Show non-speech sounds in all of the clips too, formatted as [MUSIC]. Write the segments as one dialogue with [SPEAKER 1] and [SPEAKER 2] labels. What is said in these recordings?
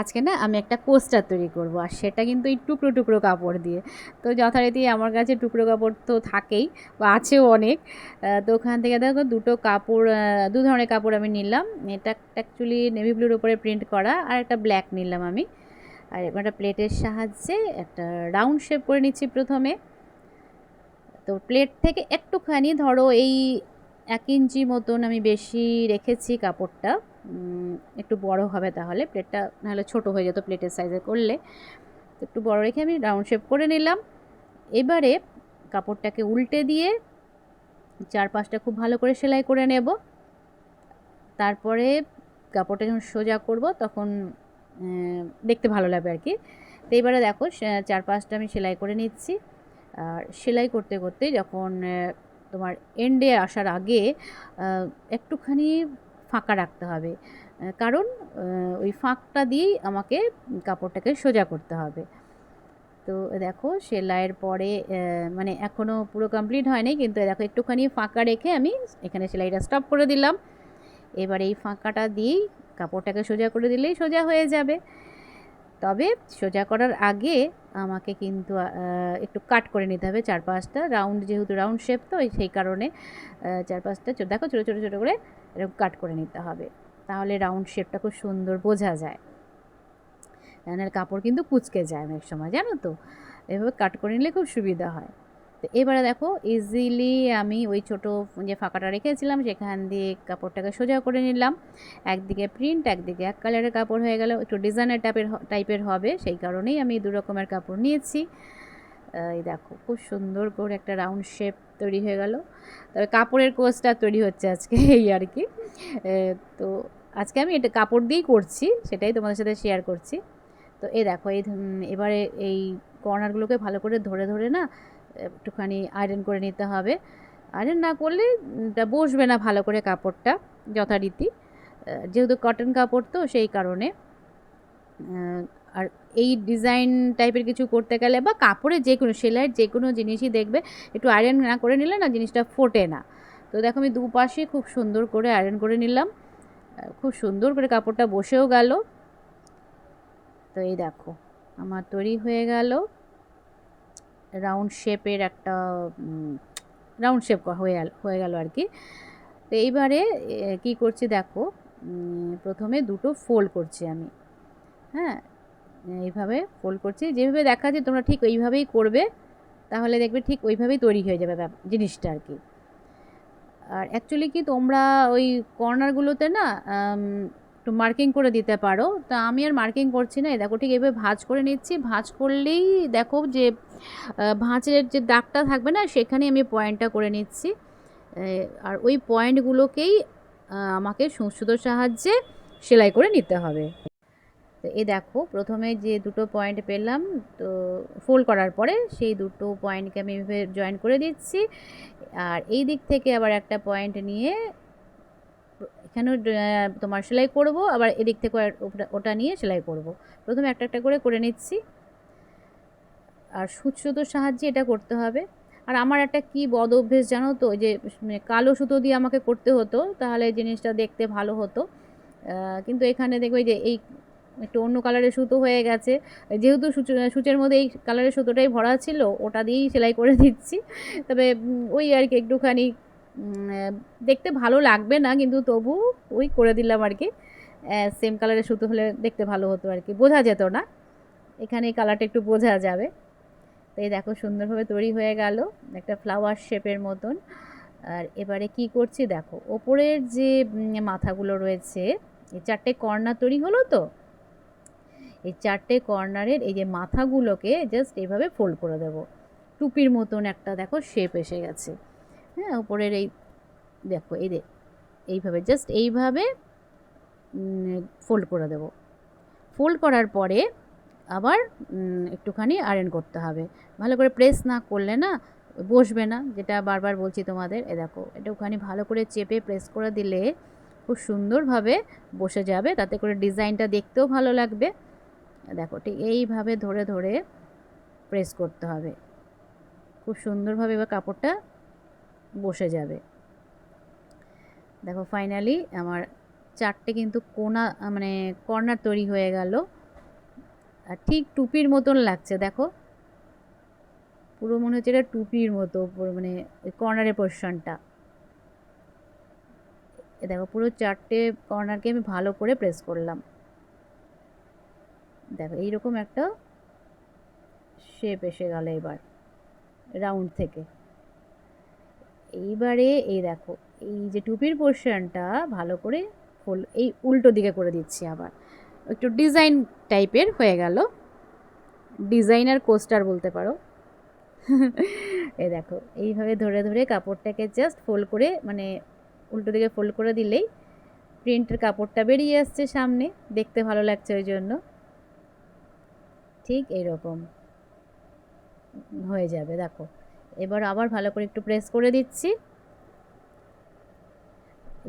[SPEAKER 1] আজকে না আমি একটা কোস্টার তৈরি করব আর সেটা কিন্তু এই টুকরো টুকরো কাপড় দিয়ে। তো যথারীতি আমার কাছে টুকরো কাপড় তো থাকেই বা আছেও অনেক। তো ওখান থেকে দেখো দুটো কাপড় দু ধরনের কাপড় আমি নিলাম। এটা অ্যাকচুয়ালি নেভি ব্লুর উপরে প্রিন্ট করা আর একটা ব্ল্যাক নিলাম আমি। আর এবার একটা প্লেটের সাহায্যে একটা রাউন্ড শেপ করে নিচ্ছি প্রথমে। তো প্লেট থেকে একটুখানি ধরো এই এক ইঞ্চি মতন আমি বেশি রেখেছি কাপড়টা। একটু বড় হবে তাহলে। প্লেটটা নাহলে ছোট হয়ে যেত প্লেটের সাইজে করলে। তো একটু বড় রেখে আমি রাউন্ড শেপ করে নিলাম। এবারে কাপড়টাকে উল্টে দিয়ে চার পাঁচটা খুব ভালো করে সেলাই করে নেব। তারপরে কাপড়টা যখন সোজা করব তখন দেখতে ভালো লাগবে আর কি। তো এবারে দেখো, সে- চার পাঁচটা আমি সেলাই করে নিচ্ছি। আর সেলাই করতে করতে যখন তোমার এন্ডে আসার আগে একটুখানি ফাঁকা রাখতে হবে। কারণ ওই ফাঁকটা দিয়েই আমাকে কাপড়টাকে সোজা করতে হবে। তো দেখো, সেলাইয়ের পরে মানে এখনও পুরো কমপ্লিট হয়নি, কিন্তু দেখো একটুখানি ফাঁকা রেখে আমি এখানে সেলাইটা স্টপ করে দিলাম। এবার এই ফাঁকাটা দিয়েই কাপড়টাকে সোজা করে দিলেই সোজা হয়ে যাবে। তবে সোজা করার আগে আমাকে কিন্তু একটু কাট করে নিতে হবে চার পাঁচটা রাউন্ড যেহেতু রাউন্ড শেপ, তো সেই কারণে চার পাঁচটা দেখো ছোটো ছোটো ছোটো করে এরকম কাট করে নিতে হবে। তাহলে রাউন্ড শেপটা খুব সুন্দর বোঝা যায়। কাপড় কিন্তু কুচকে যায় অনেক সময়, জানো তো? এভাবে কাট করে নিলে খুব সুবিধা হয়। তো এবারে দেখো ইজিলি আমি ওই ছোটো যে ফাঁকাটা রেখেছিলাম, সেখান দিয়ে কাপড়টাকে সোজা করে নিলাম। একদিকে প্রিন্ট একদিকে এক কালারের কাপড় হয়ে গেল। একটু ডিজাইনের টাইপের টাইপের হবে, সেই কারণেই আমি দু রকমের কাপড় নিয়েছি। এই দেখো খুব সুন্দর করে একটা রাউন্ড শেপ তৈরি হয়ে গেল। তবে কাপড়ের কোর্সটা তৈরি হচ্ছে আজকে এই আর কি। তো আজকে আমি এটা কাপড় দিয়েই করছি, সেটাই তোমাদের সাথে শেয়ার করছি। তো এ দেখো, এই এবারে এই কর্নারগুলোকে ভালো করে ধরে ধরে না, একটুখানি আয়রন করে নিতে হবে। আয়রন না করলে বসবে না ভালো করে কাপড়টা যথারীতি। যেহেতু কটন কাপড় তো সেই কারণে। আর এই ডিজাইন টাইপের কিছু করতে গেলে বা কাপড়ে যে কোনো, সেলাইয়ের যে কোনো জিনিসই দেখবে, একটু আয়রন না করে নিলে না জিনিসটা ফোটে না। তো দেখো আমি দুপাশে খুব সুন্দর করে আয়রন করে নিলাম। খুব সুন্দর করে কাপড়টা বসেও গেল। তো এই দেখো, আমার তৈরি হয়ে গেল। রাউন্ড শেপের একটা রাউন্ড শেপ হয়ে গেল হয়ে গেল আর কি। তো এইবারে কি করছি দেখো প্রথমে দুটো ফোল্ড করছি আমি। হ্যাঁ? এইভাবে ফোল্ড করছি। যেভাবে দেখাচ্ছে তোমরা ঠিক ওইভাবেই করবে, তাহলে দেখবে ঠিক ওইভাবেই তৈরি হয়ে যাবে জিনিসটা আর কি। আর অ্যাকচুয়ালি কি তোমরা ওই কর্নারগুলোতে না একটু মার্কিং করে দিতে পারো। তা আমি আর মার্কিং করছি না। দেখো, ঠিক এভাবে ভাঁজ করে নিচ্ছি। ভাঁজ করলেই দেখো যে ভাঁজের যে দাগটা থাকবে না সেখানে আমি পয়েন্টটা করে নিচ্ছি। আর ওই পয়েন্টগুলোকেই আমাকে সুঁচ সাহায্যে সেলাই করে নিতে হবে। তো এ দেখো, প্রথমে যে দুটো পয়েন্ট পেলাম, তো ফোল্ড করার পরে সেই দুটো পয়েন্টকে আমি জয়েন করে দিচ্ছি। আর এই দিক থেকে আবার একটা পয়েন্ট নিয়ে এখানেও তোমার সেলাই করব, আবার এদিক থেকে ওটা- নিয়ে সেলাই করব। প্রথমে একটা একটা করে করে নিচ্ছি। আর সুতোর সাহায্যে এটা করতে হবে। আর আমার একটা কি বদ অভ্যেস জানো তো যে মানে কালো সুতো দিয়ে আমাকে করতে হতো, তাহলে জিনিসটা দেখতে ভালো হতো। কিন্তু এখানে দেখবে যে এই একটু অন্য কালারের সুতো হয়ে গেছে। যেহেতু সূচ, সূচের মধ্যে এই কালারের সুতোটাই ভরা ছিল, ওটা দিয়েই সেলাই করে দিচ্ছি। তবে ওই আর কি একটুখানি দেখতে ভালো লাগবে না, কিন্তু তবু ওই করে দিলাম আর কি। সেম কালারের সুতো হলে দেখতে ভালো হতো আর কি। বোঝা যেত না। এখানে কালারটা একটু বোঝা যাবে। তো এই দেখো, সুন্দরভাবে তৈরি হয়ে গেল একটা ফ্লাওয়ার শেপের মতন। আর এবারে কি করছি দেখো, ওপরের যে মাথাগুলো রয়েছে, এই চারটে কর্নার তৈরি হলো তো? এই চারটে কর্নারের এই যে মাথাগুলোকে জাস্ট এইভাবে ফোল্ড করে দেবো। টুপির মতন একটা দেখো শেপ এসে গেছে। হ্যাঁ উপরের এই দেখো, এই দে, এইভাবে জাস্ট এইভাবে ফোল্ড করে দেবো। ফোল্ড করার পরে আবার একটুখানি আয়রন করতে হবে। ভালো করে প্রেস না করলে না বসবে না, যেটা বারবার বলছি তোমাদের। এ দেখো, এটা ওখানে ভালো করে চেপে প্রেস করে দিলে খুব সুন্দরভাবে বসে যাবে। তাতে করে ডিজাইনটা দেখতেও ভালো লাগবে। দেখো, ঠিক এইভাবে ধরে ধরে প্রেস করতে হবে। খুব সুন্দরভাবে এবার কাপড়টা বসে যাবে। দেখো ফাইনালি আমার চারটে কিন্তু কোনা মানে কর্নার তৈরি হয়ে গেল। আর ঠিক টুপির মতন লাগছে, দেখো। পুরো মনে হচ্ছে এটা টুপির মতো মানে কর্নারের পোর্শনটা দেখো, পুরো চারটে কর্নারকে আমি ভালো করে প্রেস করলাম। দেখো, এইরকম একটা শেপ এসে গেল এবার রাউন্ড থেকে। এইবারে এই দেখো, এই যে টুপির পোর্শনটা ভালো করে ফুল এই উল্টো দিকে করে দিচ্ছি আবার। একটু ডিজাইন টাইপের হয়ে গেল। ডিজাইনার কোস্টার বলতে পারো। [LAUGHS] এই দেখো, এইভাবে ধরে ধরে কাপড়টাকে জাস্ট ফোল্ড করে মানে উল্টো দিকে ফোল্ড করে দিলেই প্রিন্টের কাপড়টা বেরিয়ে আসছে সামনে। দেখতে ভালো লাগছে ওই জন্য। ঠিক এইরকম হয়ে যাবে, দেখো। এবার আবার ভালো করে একটু প্রেস করে দিচ্ছি।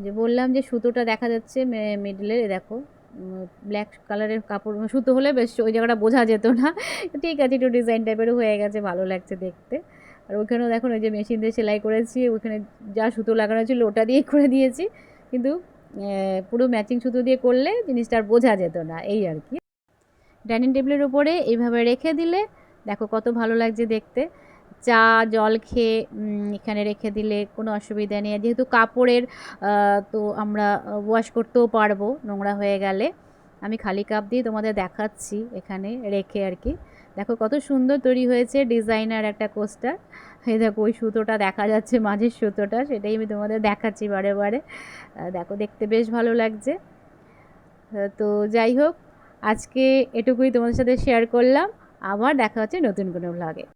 [SPEAKER 1] যে বললাম যে সুতোটা দেখা যাচ্ছে মিডলের দেখো ব্ল্যাক কালারের কাপড় সুতো হলে বেশ ওই জায়গাটা বোঝা যেত না। ঠিক আছে, একটু ডিজাইন টাইপেরও হয়ে গেছে, ভালো লাগছে দেখতে। আর ওইখানেও দেখুন ওই যে মেশিন দিয়ে সেলাই করেছি, ওইখানে যা সুতো লাগানো ছিল ওটা দিয়ে করে দিয়েছি। কিন্তু পুরো ম্যাচিং সুতো দিয়ে করলে জিনিসটা আর বোঝা যেত না, এই আর কি। ডাইনিং টেবিলের উপরে এইভাবে রেখে দিলে, দেখো কত ভালো লাগছে দেখতে। চা, জল খেয়ে এখানে রেখে দিলে কোনো অসুবিধা নেই। যেহেতু কাপড়ের তো আমরা ওয়াশ করতেও পারব, নোংরা হয়ে গেলে। আমি খালি কাপ দিয়ে তোমাদের দেখাচ্ছি এখানে রেখে আর কি। দেখো কত সুন্দর তৈরি হয়েছে ডিজাইনার একটা কোস্টার। এই দেখো ওই সুতোটা দেখা যাচ্ছে, মাঝের সুতোটা, সেটাই আমি তোমাদের দেখাচ্ছি বারে বারে। দেখো দেখতে বেশ ভালো লাগছে। তো যাই হোক, আজকে এটুকুই তোমাদের সাথে শেয়ার করলাম। আবার দেখা হচ্ছে নতুন কোনো ভ্লগে